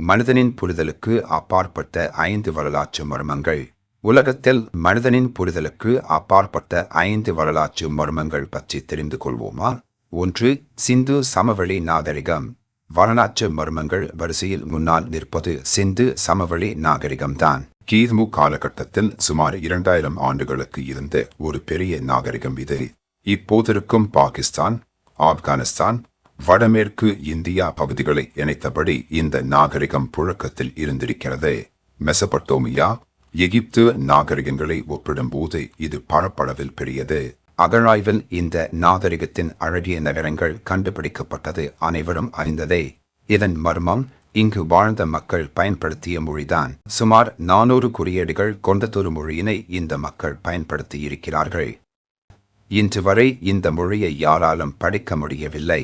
மனிதனின் புரிதலுக்கு அப்பாற்பட்ட ஐந்து வரலாற்று மர்மங்கள். உலகத்தில் மனிதனின் புரிதலுக்கு அப்பாற்பட்ட ஐந்து வரலாற்று மர்மங்கள் பற்றி தெரிந்து கொள்வோமா? ஒன்று சிந்து சமவெளி நாகரிகம். வரலாற்று மர்மங்கள் வரிசையில் முன்னால் நிற்பது சிந்து சமவெளி நாகரிகம்தான். கிமு காலகட்டத்தில் சுமார் இரண்டாயிரம் ஆண்டுகளுக்கு இருந்த ஒரு பெரிய நாகரிகம் இது. இப்போதிருக்கும் பாகிஸ்தான் ஆப்கானிஸ்தான் வடமேற்கு இந்தியா பகுதிகளை இணைத்தபடி இந்த நாகரிகம் புழக்கத்தில் இருந்திருக்கிறது. மெசபட்டோமியா எகிப்து நாகரிகங்களை ஒப்பிடும்போது இது பரப்பளவில் பெரியது. அகழாய்வில் இந்த நாகரிகத்தின் அழகிய நகரங்கள் கண்டுபிடிக்கப்பட்டது அனைவரும் அறிந்ததே. இதன் மர்மம் இங்கு வாழ்ந்த மக்கள் பயன்படுத்திய மொழிதான். சுமார் நானூறு குறியீடுகள் கொண்டதொரு மொழியினை இந்த மக்கள் பயன்படுத்தியிருக்கிறார்கள். இன்று வரை இந்த மொழியை யாராலும் படிக்க முடியவில்லை.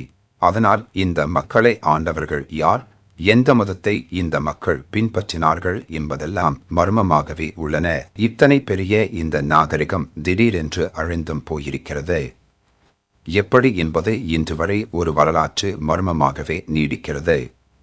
அதனால் இந்த மக்களை ஆண்டவர்கள் யார்? எந்த மதத்தை இந்த மக்கள் பின்பற்றினார்கள் என்பதெல்லாம் மர்மமாகவே உள்ளன. இத்தனை பெரிய இந்த நாகரிகம் திடீரென்று அழிந்தும் போயிருக்கிறது. எப்படி என்பது இன்று வரை ஒரு வரலாற்று மர்மமாகவே நீடிக்கிறது.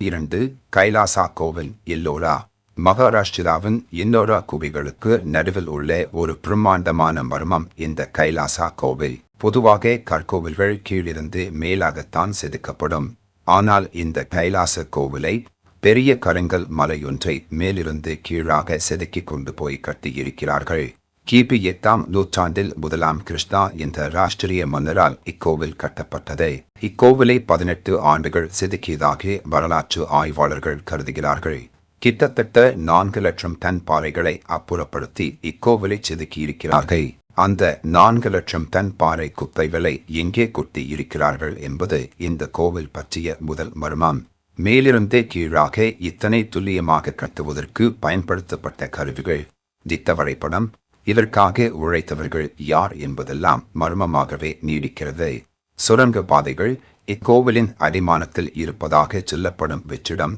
இரண்டு கைலாசா கோவில் எல்லோரா? மகாராஷ்டிராவின் இன்னோரா குவிகளுக்கு நடுவில் உள்ள ஒரு பிரம்மாண்டமான மர்மம் இந்த கைலாசா கோவில். பொதுவாக கற்கோவில்கள் கீழிருந்து மேலாகத்தான் செதுக்கப்படும். ஆனால் இந்த கைலாச கோவிலை பெரிய கருங்கல் மலையொன்றை மேலிருந்து கீழாக செதுக்கிக் கொண்டு போய் கட்டியிருக்கிறார்கள். கிபி எட்டாம் நூற்றாண்டில் முதலாம் கிருஷ்ணா என்ற ராஷ்டிரிய மன்னரால் இக்கோவில் கட்டப்பட்டது. இக்கோவிலை பதினெட்டு ஆண்டுகள் செதுக்கியதாக வரலாற்று ஆய்வாளர்கள் கருதுகிறார்கள். கிட்டத்தட்ட நான்கு லட்சம் டன் பாறைகளை அப்புறப்படுத்தி இக்கோவிலை செதுக்கியிருக்கிறார்கள். அந்த நான்கு லட்சம் டன் பாறை குப்பைகளை எங்கே கொட்டி இருக்கிறார்கள் என்பது இந்த கோவில் பற்றிய முதல் மர்மம். மேலிருந்தே கீழாக இத்தனை துல்லியமாக கட்டுவதற்கு பயன்படுத்தப்பட்ட கருவிகள். திட்ட வரைபடம் இதற்காக உழைத்தவர்கள் யார் என்பதெல்லாம் மர்மமாகவே நீடிக்கிறது. சுரங்க பாதைகள் இக்கோவிலின் அடிமானத்தில் இருப்பதாக சொல்லப்படும் வெற்றிடம்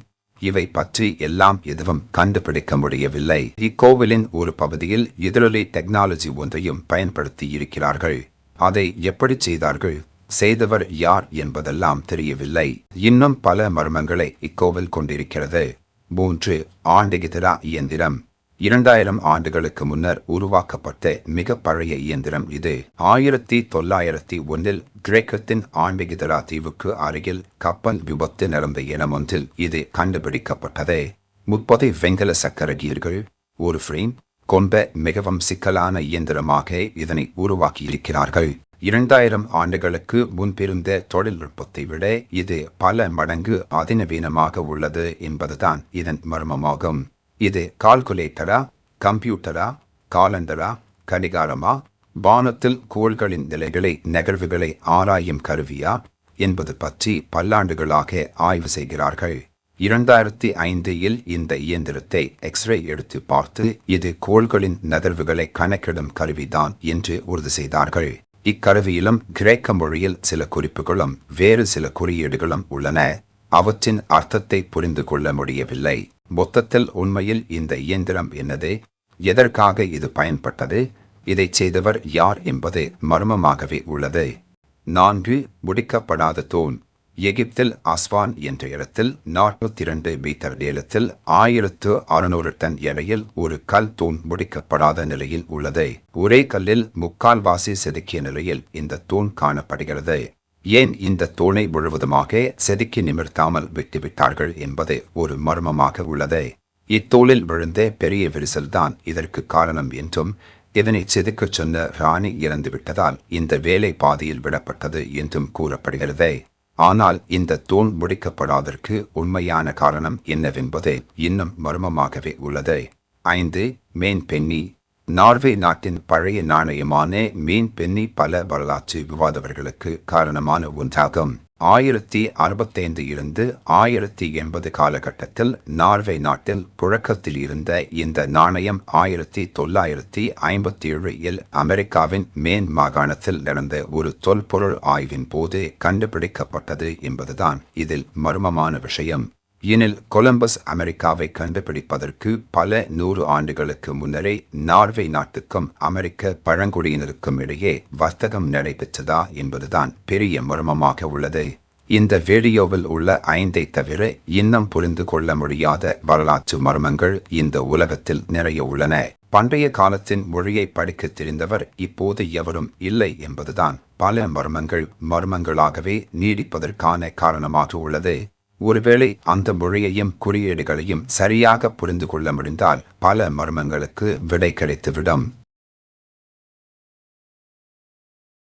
இவை பற்றி எல்லாம் எதுவும் கண்டுபிடிக்க முடியவில்லை. இக்கோவிலின் ஒரு பகுதியில் எதிரொலி டெக்னாலஜி ஒன்றையும் பயன்படுத்தி இருக்கிறார்கள் அதை எப்படி செய்தார்கள்? செய்தவர் யார் என்பதெல்லாம் தெரியவில்லை. இன்னும் பல மர்மங்களை இக்கோவில் கொண்டிருக்கிறது. மூன்று ஆண்டிகிதிரா இயந்திரம். இரண்டாயிரம் ஆண்டுகளுக்கு முன்னர் உருவாக்கப்பட்ட மிக பழைய இயந்திரம் இது. ஆயிரத்தி தொள்ளாயிரத்தி ஒன்றில் கிரேக்கத்தின் ஆன்மிகிதரா தீவுக்கு அருகில் கப்பல் விபத்து நடந்த இனம் ஒன்றில் இது கண்டுபிடிக்கப்பட்டது. முப்பது வெங்கல சக்கரகியர்கள் ஒரு ஃப்ரேம் கொண்ட மிகவும் சிக்கலான இயந்திரமாக இதனை உருவாக்கியிருக்கிறார்கள். இரண்டாயிரம் ஆண்டுகளுக்கு முன்பிருந்த தொழில்நுட்பத்தை விட இது பல மடங்கு அதிநவீனமாக உள்ளது என்பதுதான் இதன் மர்மமாகும். இது கால்குலேட்டரா கம்ப்யூட்டரா காலண்டரா கடிகாரமா? வானத்தில் கோள்களின் நிலைகளை நகர்வுகளை ஆராயும் கருவியா? என்பது பற்றி பல்லாண்டுகளாக ஆய்வு செய்கிறார்கள். இரண்டாயிரத்தி ஐந்தில் இந்த இயந்திரத்தை எக்ஸ்ரே எடுத்து பார்த்து இது கோள்களின் நகர்வுகளை கணக்கிடும் கருவிதான் என்று உறுதி செய்தார்கள். இக்கருவியிலும் கிரேக்க மொழியில் சில குறிப்புகளும் வேறு சில குறியீடுகளும் உள்ளன. அவற்றின் அர்த்தத்தை புரிந்து கொள்ள முடியவில்லை. மொத்தத்தில் உண்மையில் இந்த இயந்திரம் என்னது? எதற்காக இது பயன்பட்டது? இதைச் செய்தவர் யார் என்பது மர்மமாகவே உள்ளது. நான்கு முடிக்கப்படாத தூண் எகிப்தில் அஸ்வான் என்ற இடத்தில் நாற்பத்தி இரண்டு மீட்டர் நீளத்தில் ஆயிரத்து அறுநூறு டன் எடையில் ஒரு கல் தூண் முடிக்கப்படாத நிலையில் உள்ளது. ஒரே கல்லில் முக்கால்வாசி செதுக்கிய நிலையில் இந்த தூண் காணப்படுகிறது. ஏன் இந்த தூணை முழுவதுமாக செதுக்கி நிமிர்த்தாமல் விட்டுவிட்டார்கள் என்பது ஒரு மர்மமாக உள்ளது. இத்தூளில் விழுந்த பெரிய விரிசல்தான் இதற்கு காரணம் என்றும் இதனை செதுக்கச் சொன்ன ராணி இறந்துவிட்டதால் இந்த வேலை பாதியில் விடப்பட்டது என்றும் கூறப்படுகிறது. ஆனால் இந்த தூண் முடிக்கப்படாதற்கு உண்மையான காரணம் என்னவென்பது இன்னும் மர்மமாகவே உள்ளது. ஐந்து மேன் பென்னி நார்வே நாட்டின் பழைய நாணயமான மீன் பென்னி பல வரலாற்று விவாதவர்களுக்கு காரணமான ஒன்றாகும். ஆயிரத்தி அறுபத்தைந்து இருந்து ஆயிரத்தி எண்பது காலகட்டத்தில் நார்வே நாட்டில் புழக்கத்தில் இருந்த இந்த நாணயம் ஆயிரத்தி தொள்ளாயிரத்தி ஐம்பத்தி ஏழில் அமெரிக்காவின் மேன் மாகாணத்தில் நடந்த ஒரு தொல்பொருள் ஆய்வின் போது கண்டுபிடிக்கப்பட்டது என்பதுதான் இதில் மர்மமான விஷயம். எனில் கொலம்பஸ் அமெரிக்காவை கண்டுபிடிப்பதற்கு பல நூறு ஆண்டுகளுக்கு முன்னரே நார்வே நாட்டுக்கும் அமெரிக்க பழங்குடியினருக்கும் இடையே வர்த்தகம் நடைபெற்றதா என்பதுதான் பெரிய மர்மமாக உள்ளது. இந்த வீடியோவில் உள்ள ஐந்தை தவிர இன்னும் புரிந்து கொள்ள முடியாத வரலாற்று மர்மங்கள் இந்த உலகத்தில் நிறைய உள்ளன. பண்டைய காலத்தின் மொழியை படிக்க தெரிந்தவர் இப்போது எவரும் இல்லை என்பதுதான் பல மர்மங்கள் மர்மங்களாகவே நீடிப்பதற்கான காரணமாக உள்ளது. ஒருவேளை அந்த மொழியையும் குறியீடுகளையும் சரியாக புரிந்து கொள்ள முடிந்தால் பல மர்மங்களுக்கு விடை கிடைத்துவிடும்.